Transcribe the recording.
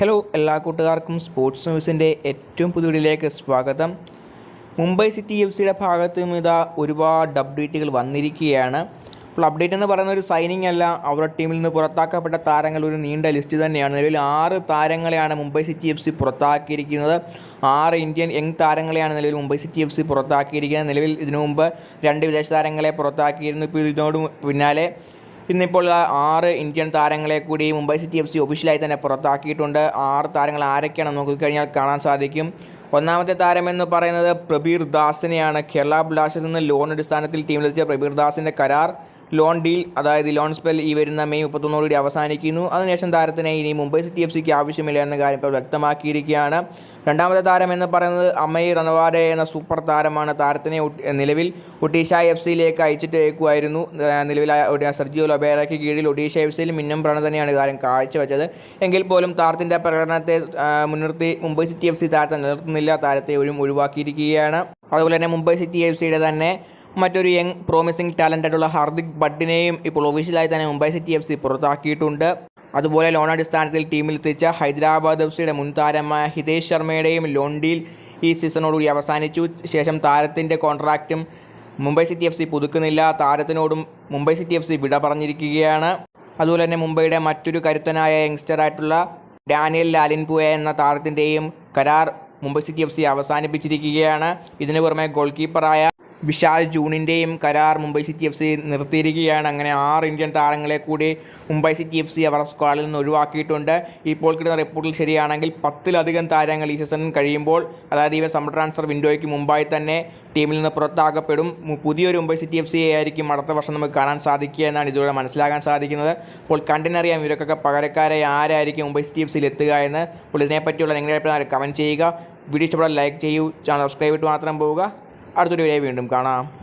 Hello എല്ലാ കൂട്ടുകാർക്കും sports ന്യൂസിന്റെ ഏറ്റവും പുതിയ വീഡിയോയിലേക്ക് സ്വാഗതം. മുംബൈ സിറ്റി എഫ് സിയുടെ ഭാഗത്ത് നിന്നും ഇതാ ഒരുപാട് അപ്ഡേറ്റുകൾ വന്നിരിക്കുകയാണ്. അപ്പോൾ അപ്ഡേറ്റ് എന്ന് പറയുന്ന ഒരു സൈനിങ് അല്ല അവരുടെ ടീമിൽ നിന്ന് പുറത്താക്കപ്പെട്ട താരങ്ങൾ ഒരു നീണ്ട ലിസ്റ്റ് തന്നെയാണ്. നിലവിൽ ആറ് താരങ്ങളെയാണ് മുംബൈ സിറ്റി എഫ് സി പുറത്താക്കിയിരിക്കുന്നത്. ആറ് ഇന്ത്യൻ യങ് താരങ്ങളെയാണ് നിലവിൽ മുംബൈ സിറ്റി എഫ് സി പുറത്താക്കിയിരിക്കുന്നത്. നിലവിൽ ഇതിനു മുമ്പ് രണ്ട് വിദേശ താരങ്ങളെ പുറത്താക്കിയിരുന്നു. ഇപ്പോൾ ഇതിനോട് പിന്നാലെ ഇന്നിപ്പോൾ ആറ് ഇന്ത്യൻ താരങ്ങളെ കൂടി മുംബൈ സിറ്റി എഫ് സി ഒഫീഷ്യലായി തന്നെ പുറത്താക്കിയിട്ടുണ്ട്. ആറ് താരങ്ങൾ ആരൊക്കെയാണ് നോക്കിക്കഴിഞ്ഞാൽ കാണാൻ സാധിക്കും. ഒന്നാമത്തെ താരമെന്ന് പറയുന്നത് പ്രബീർ ദാസിനെയാണ്. കേരള ബ്ലാസ്റ്റേഴ്സിൽ നിന്ന് ലോൺ അടിസ്ഥാനത്തിൽ ടീമിലെത്തിയ പ്രബീർ ദാസിന്റെ കരാർ. ലോൺ ഡീൽ അതായത് ലോൺ സ്പെൽ ഈ വരുന്ന മെയ് മുപ്പത്തൊന്നോടുകൂടി അവസാനിക്കുന്നു. അതിനുശേഷം താരത്തിന് ഇനി മുംബൈ സിറ്റി എഫ് സിക്ക് ആവശ്യമില്ല എന്ന കാര്യം ഇപ്പോൾ വ്യക്തമാക്കിയിരിക്കുകയാണ്. രണ്ടാമത്തെ താരം എന്ന് പറയുന്നത് അമയ് റണവാഡെ എന്ന സൂപ്പർ താരമാണ് താരത്തിനെ നിലവിൽ ഒഡീഷ എഫ് സിയിലേക്ക് അയച്ചിട്ടേക്കുമായിരുന്നു. നിലവിൽ സർജിയോ ലൊബേറയ്ക്ക് കീഴിൽ ഒഡീഷ എഫ് സിയിൽ മിന്നം പ്രണ തന്നെയാണ് താരം കാഴ്ചവെച്ചത്. എങ്കിൽ പോലും താരത്തിന്റെ പ്രകടനത്തെ മുൻനിർത്തി മുംബൈ സിറ്റി എഫ് സി താരത്തെ നിലനിർത്തുന്നില്ല. താരത്തെ ഒഴിവാക്കിയിരിക്കുകയാണ്. അതുപോലെ തന്നെ മുംബൈ സിറ്റി എഫ് സിയുടെ തന്നെ മറ്റൊരു യങ് പ്രോമിസിംഗ് ടാലന്റായിട്ടുള്ള ഹാർദിക് ഭട്ടിനെയും ഇപ്പോൾ ഒഫീഷ്യലായി തന്നെ മുംബൈ സിറ്റി എഫ് സി പുറത്താക്കിയിട്ടുണ്ട്. അതുപോലെ ലോൺ അടിസ്ഥാനത്തിൽ ടീമിൽ എത്തിച്ച ഹൈദരാബാദ് എഫ് സിയുടെ മുൻ താരമായ ഹിതേഷ് ശർമ്മയുടെയും ലോൺ ഡീൽ ഈ സീസണോടുകൂടി അവസാനിച്ചു. ശേഷം താരത്തിന്റെ കോൺട്രാക്റ്റും മുംബൈ സിറ്റി എഫ് സി പുതുക്കുന്നില്ല. താരത്തിനോടും മുംബൈ സിറ്റി എഫ് സി വിട പറഞ്ഞിരിക്കുകയാണ്. അതുപോലെ തന്നെ മുംബൈയുടെ മറ്റൊരു കരുത്തനായ യങ്സ്റ്ററായിട്ടുള്ള ഡാനിയൽ ലാലിൻപുയ എന്ന താരത്തിന്റെയും കരാർ മുംബൈ സിറ്റി എഫ് സി അവസാനിപ്പിച്ചിരിക്കുകയാണ്. ഇതിനു പുറമെ ഗോൾ കീപ്പറായ വിശാൽ ജൂണിന്റെയും കരാർ മുംബൈ സിറ്റി എഫ് സി നിർത്തിയിരിക്കുകയാണ്. അങ്ങനെ ആറ് ഇന്ത്യൻ താരങ്ങളെ കൂടി മുംബൈ സിറ്റി എഫ് സി അവരുടെ സ്ക്വാഡിൽ നിന്ന് ഒഴിവാക്കിയിട്ടുണ്ട്. ഇപ്പോൾ കിട്ടുന്ന റിപ്പോർട്ടിൽ ശരിയാണെങ്കിൽ പത്തിലധികം താരങ്ങൾ ഈ സീസൺ കഴിയുമ്പോൾ അതായത് ഈ സമ്മർ ട്രാൻസ്ഫർ വിൻഡോയ്ക്ക് മുമ്പായി തന്നെ ടീമിൽ നിന്ന് പുറത്താക്കപ്പെടും. പുതിയൊരു മുംബൈ സിറ്റി എഫ് സി ആയിരിക്കും അടുത്ത വർഷം നമുക്ക് കാണാൻ സാധിക്കുക എന്നാണ് ഇതിലൂടെ മനസ്സിലാക്കാൻ സാധിക്കുന്നത്. അപ്പോൾ കണ്ടിനറിയാം ഇവരൊക്കെ പകരക്കാരെ ആരായിരിക്കും മുംബൈ സിറ്റി എഫ് സിയിൽ എത്തുക എന്ന് അപ്പോൾ ഇതിനെപ്പറ്റിയുള്ള നിങ്ങളുടെ അഭിപ്രായം കമന്റ് ചെയ്യുക. വീഡിയോ ഇഷ്ടപ്പെടാൻ ലൈക്ക് ചെയ്യൂ ചാനൽ സബ്സ്ക്രൈബ് ചെയ്തിട്ട് മാത്രം പോവുക. അടുത്തൊരു വീഡിയോ വീണ്ടും കാണാം.